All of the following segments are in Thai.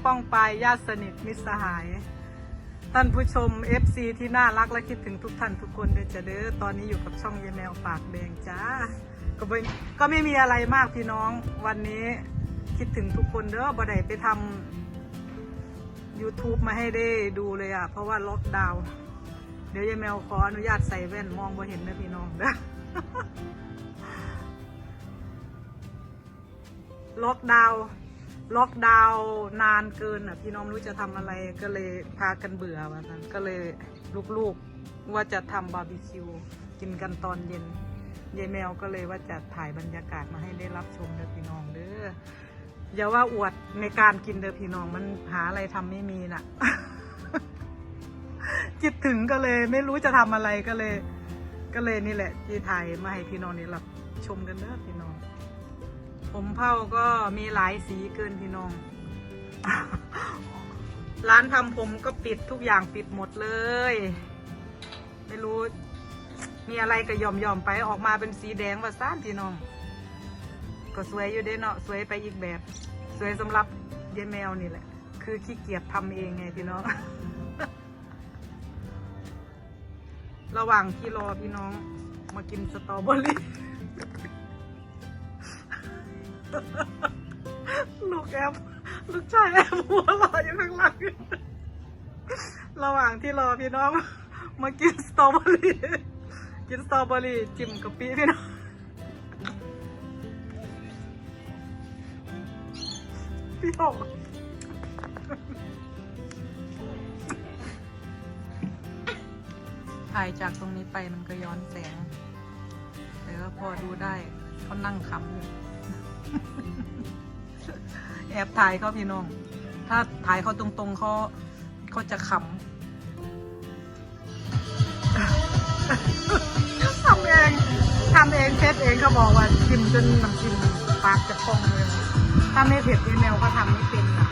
จ้องป้องปายญาติสนิทมิตรสหาย ท่านผู้ชม FC ที่น่ารักและคิดถึงทุกท่านทุกคนเด้อจ้าเด้อตอนนี้อยู่กับช่องเยแมวปากแดงจ้าก็ไม่ก็ไม่มีอะไรมากพี่น้องวันนี้คิดถึงทุกคนเด้อบ่ได้ไปทำ YouTube มาให้ได้ดูเลยอะ เพราะว่าล็อกดาวน์เดี๋ยวยายแมวขออนุญาตใส่แว่นมองบ่เห็นนะพี่น้องเด้อล็อกดาวน์ ล็อกดาวน์นานเกินอะพี่น้องรู้จะทำอะไรก็เลยพากันเบื่อว่านั้นก็เลยลูกๆว่าจะทำบาร์บีคิวกินกันตอนเย็นยายแมวก็เลยว่าจะถ่ายบรรยากาศมาให้ได้รับชมเด้อพี่น้องเด้ออย่าว่าอวดในการกินเด้อพี่น้องมันหาอะไรทำไม่มีน่ะคิดถึงก็เลยไม่รู้จะทำอะไรก็เลย ก็เลยนี่แหละที่ถ่ายมาให้พี่น้องนี่รับชมกันเด้อพี่น้อง ผมเผาก็มีหลายสีเกินพี่น้อง ร้านทำผมก็ปิดทุกอย่างปิดหมดเลย ไม่รู้ มีอะไรก็ยอมยอมๆไปออกมาเป็นสีแดงว่าซ่านพี่น้อง ก็สวยอยู่เด้เนาะสวยไปอีกแบบ สวยสำหรับยายแมวนี่แหละ คือขี้เกียจทำเองไงพี่น้องระหว่างที่รอพี่น้องมากินสตรอเบอรี่ ลูกแอมลูกชายแอมหัวเรออยู่ข้างหลัง ระหว่างที่รอพี่น้อง มากินสตรอเบอรี่ กินสตรอเบอรี่จิ้มกะปิพี่น้องพี่หกถ่ายจากตรงนี้ไปมันก็ย้อนแสง แต่ก็พอดูได้เขานั่งขำอยู่ แอบถ่ายเขาพี่น้อง ถ้าถ่ายเขาตรงๆเขาเขาจะขำทำเองทำเองเซตเองเขาบอกว่าชิมจนน้ำชิมปากจะพองเลย ถ้าไม่เผ็ดอีเมลก็ทำไม่เป็นอะ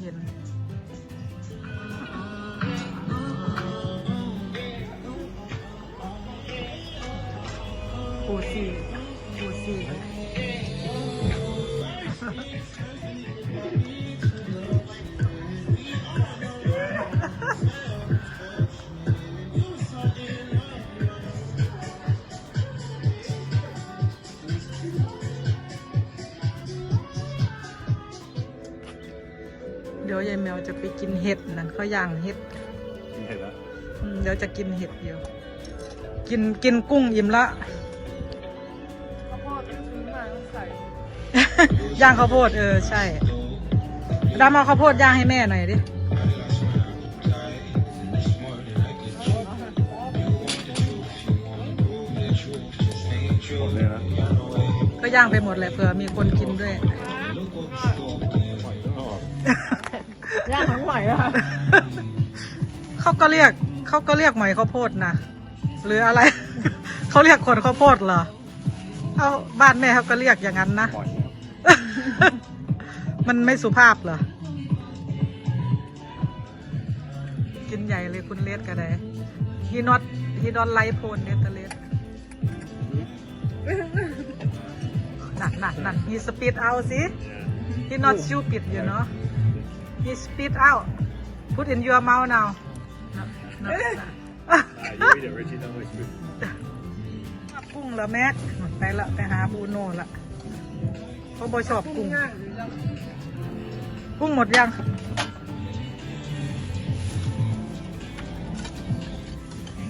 เห็นปูซีปูซี ดี๋ยวยายแมวจะไปกินเห็ดนั่นเขาย่างเห็ดเห็นแล้วอืมเดี๋ยวจะกินเห็ดเดียวกินกินกุ้งอิ่มละ ข้าวโพดซื้อมาต้องใส่ย่างข้าวโพดเออใช่ดำเอาข้าวโพดย่างให้แม่หน่อยดิ หมดเลยนะก็ย่างไปหมดเลยเผื่อมีคนกินด้วยหอ ย่างทั้งไหวอะค่ะเขาก็เรียกเขาก็เรียกหมอยข้าวโพดนะหรืออะไร เขาเรียกคนข้าวโพดเหรอเอาบ้านแม่เขาก็เรียกอย่างนั้นนะหอยครับมันไม่สุภาพเหรอ กินใหญ่เลยคุณเลสก็ได้ฮีนอตฮีดอนไลโพนเดตเลสนั่นนั่นนั่นฮีสปีดเอาสิ he not stupid you know he spit out put in your mouth now no, no, no. Ah, you eat it, Richie. Don't waste food. กุ้งละแม็กไปละไปหาบูโน่ละเขาบอชอบกุ้งกุ้งหมดยัง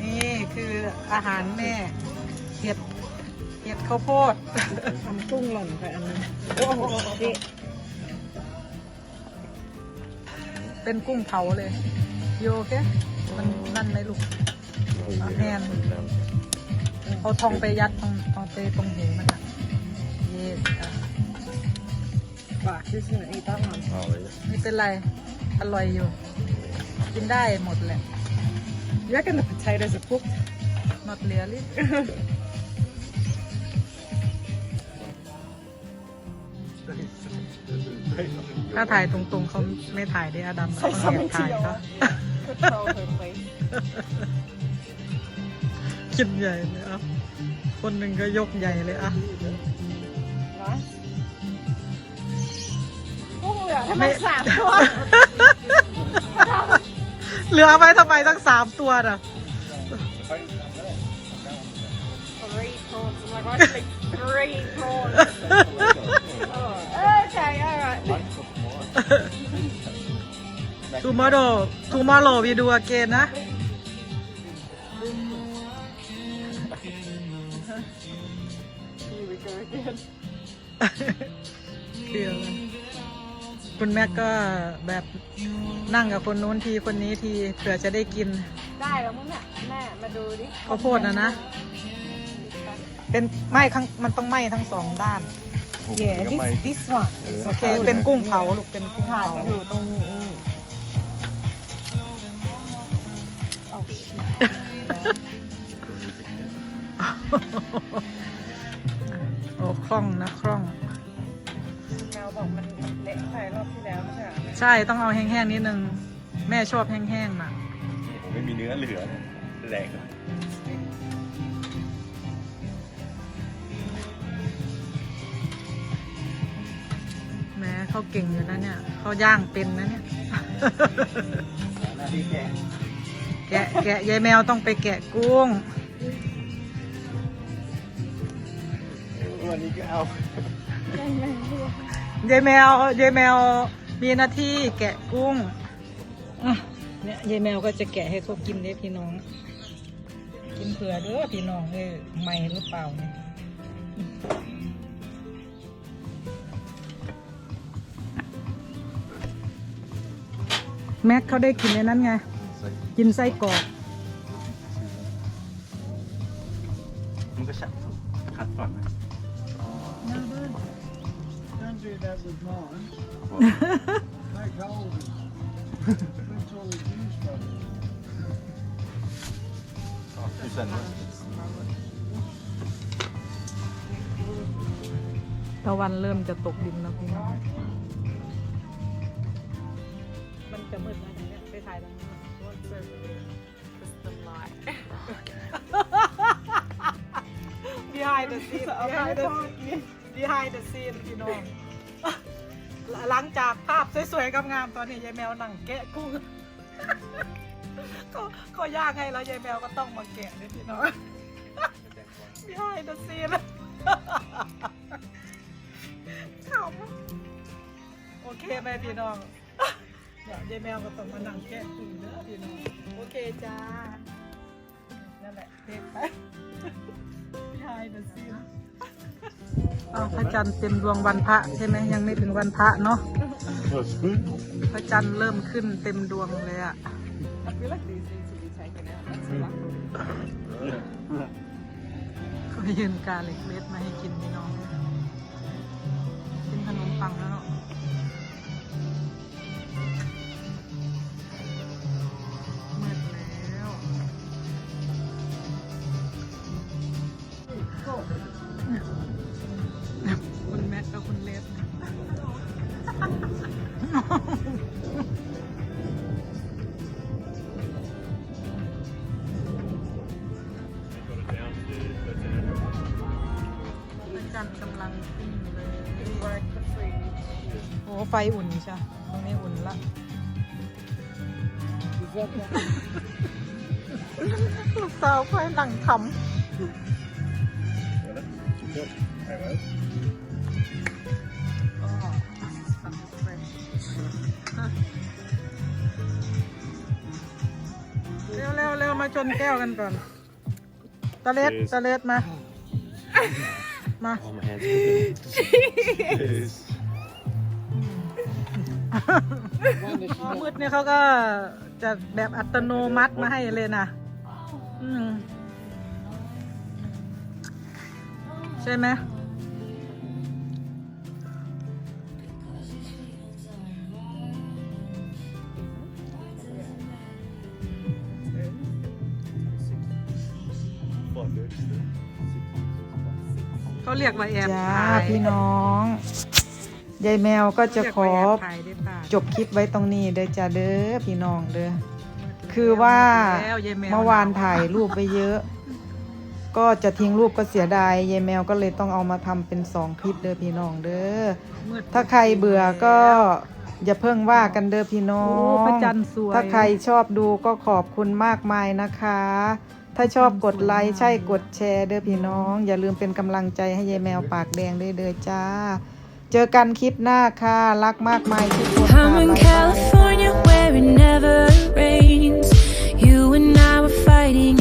นี่คืออาหารแม่เห็ดเห็ดข้าวโพดทำกุ้งหล่นไปอันนึงโอ้โห เป็นกุ้งเผาเลย โยโอเคมันนั่นไหมลูกแม่นเอาทองไปยัดตรงตรงไปตรงหูมันอะเย็ดอะบาทที่สุดอีกตั้งมันเอาเลยไม่เป็นไร อร่อยอยู่ กินได้หมดแหละ You reckon the potatoes are cooked? not really ถ้าถ่ายตรงๆเขาไม่ถ่ายได้อดัมเขาแอบถ่ายเขา control her place คิดใหญ่เลยอะ คนหนึ่งก็ยกใหญ่เลยอะ nice โอ้โหอยากให้มันสามตัวเหลือไว้ทำไมตั้งสามตัวน่ะ three prawns oh my gosh like three prawns oh, okay alright tomorrow tomorrow we do again นะ here we go again เคลียร์เลยคุณแม่ก็แบบนั่งกับคนนู้นทีคนนี้ทีเผื่อจะได้กินได้แล้วมั้งเนี่ยแม่มาดูดิข้าวโพดนะนะ เป็นไหม้ทั้งมันต้องไหม้ทั้งสองด้าน yeah this this one โอเคเป็นกุ้งเผาลูก เป็นกุ้งค่ะเผาจะอยู่ตรงนี้อืมโอ้คล่องนะคล่อง แมวบอกมันเละไปรอบที่แล้วไม่ใช่เหรอใช่ต้องเอาแห้งๆนิดนึง แม่ชอบแห้งๆน่ะผมไม่มีเนื้อเหลือแหลก เขาเก่งอยู่นะเนี่ยเขาย่างเป็นนะเนี่ยหน้าที่แกะแกะแกะยายแมวต้องไปแกะกุ้ง วันนี้ก็เอายายแมวยายแมวมีหน้าที่แกะกุ้งอะเนี่ยยายแมวก็จะแกะให้เขากินเด้พี่น้อง กินเผื่อเด้อพี่น้องเออไม่หรือเปล่าเนี่ย แม็กเขาได้กินในนั้นไง กินไส้กรอกมันก็ชัดคัดก่อนนะ Don't do that with mine. Make holes in it. That's all the juice from it. พี่สันว่าตะวันเริ่มจะตกดินแล้วพี่น้อง จะมืดแล้วเนี่ยไปถ่ายตรงนี้น It's the light behind the scene behind the scene behind the scene พี่น้อง หลังจากภาพสวยๆงามๆตอนนี้ยายแมวนั่งแกะกุ้งก็ก็ยากให้แล้วยายแมวก็ต้องมาแกะเนี่ยพี่น้อง behind the scene ขำโอเคไหมพี่น้อง ยายแมวก็ต้องมานั่งแกะกุ้งเด้อพี่น้องโอเคจ้า นั่นแหละเทปไป behind the scene อ้าพระจันทร์เต็มดวงวันพระใช่ไหมยังไม่ถึงวันพระเนาะ พระจันทร์เริ่มขึ้นเต็มดวงเลยอะ I feel like these need to be taken out that's lucky เขายืนกาเล็กเล็ดมาให้กินพี่น้องกินขนมปังแล้วเนาะ อ้ไฟอุ่นใช่ตรงนี้อุ่นละ Is that the ลูกสาวค่อยนั่งทำเร็วเร็วเร็วมาชนแก้วกันก่อน ตะเล็ดตะเล็ดมา มา Oh my hands. อ๋อมืดเนี่ยเขาก็จะแบบอัตโนมัติมาให้เลยนะอืมใช่ไหมเขาเรียกว่าแอบจ้าพี่น้อง ยายแมวก็จะขอเรียกว่าแอบถ่ายได้ป่ะ จบคลิปไว้ตรงนี้เด้อจ้าเด้อพี่น้องเด้อคือว่าแล้วยายแมว เมื่อวานถ่ายรูปไปเยอะ ก็จะทิ้งรูปก็เสียดายยายแมวก็เลยต้องเอามาทำเป็นสองคลิปเด้อพี่น้องเด้อมืด ถ้าใครเบื่อก็อย่าเพิ่งว่ากันเด้อพี่น้อโอ้งพระจันทร์สวย ถ้าใครชอบดูก็ขอบคุณมากมายนะคะ ถ้าชอบกดไลค์ใช่กดแชร์เด้อพี่น้อง อย่าลืมเป็นกำลังใจให้ยายแมวปากแดงด้วยเด้อจ้า เจอกันคลิปหน้าค่ะ รักมากมายทุกคนค่ะ I'm in บ๊ายบาย California where it never rains. You and I were fighting